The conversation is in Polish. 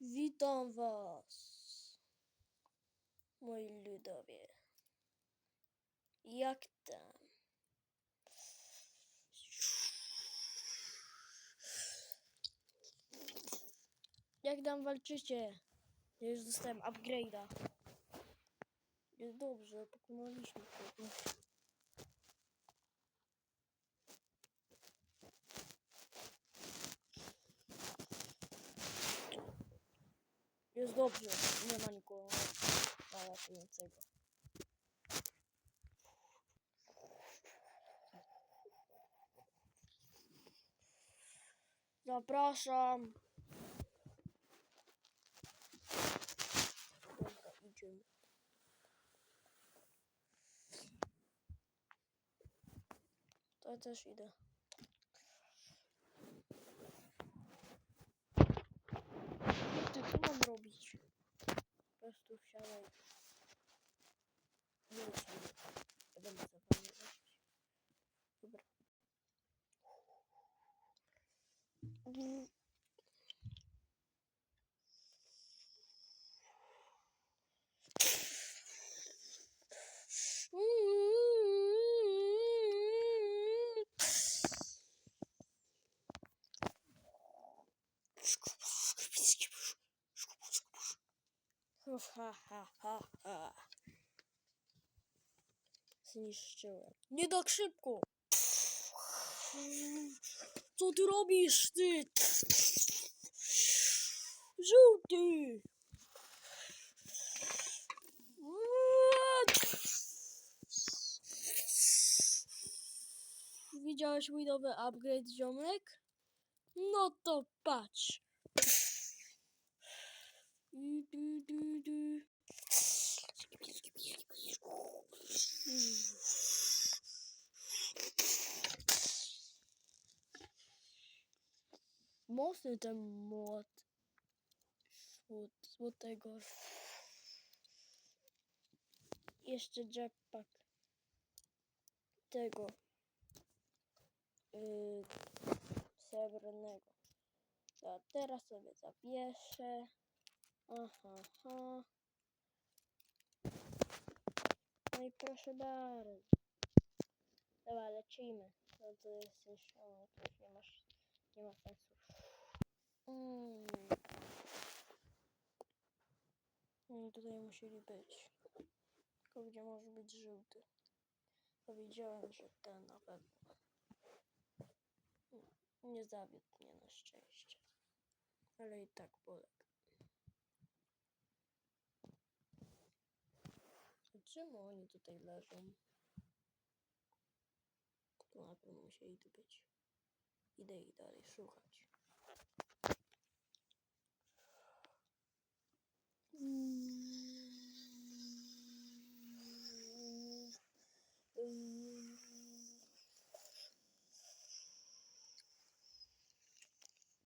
Witam was, moi ludowie. Jak tam? Jak tam walczycie? Ja już dostałem upgrade'a. Jest dobrze, pokonaliśmy kogoś. Jest dobrze, nie ma nikogo. Zapraszam. Dobra, idziemy. To ja też idę. Zniszczyłem. Nie tak szybko! Co ty robisz, ty? Żółty! Widziałeś mój nowy upgrade, ziomek? No to patrz. Mocny ten młot. Złotego. Jeszcze jetpack. Tego. Yy, srebrnego. A teraz sobie zapieszę. Aha, aha. No i proszę bardzo. Dobra, lecimy. No to jest już, o, to już nie masz, nie ma sensu. Mm. No tutaj musieli być. Tylko gdzie może być żółty. Powiedziałem, że ten na pewno. Nie zawiódł mnie na szczęście. Ale i tak Polek. Czemu oni tutaj leżą? To na pewno musieli tu być. Idę ich dalej szukać.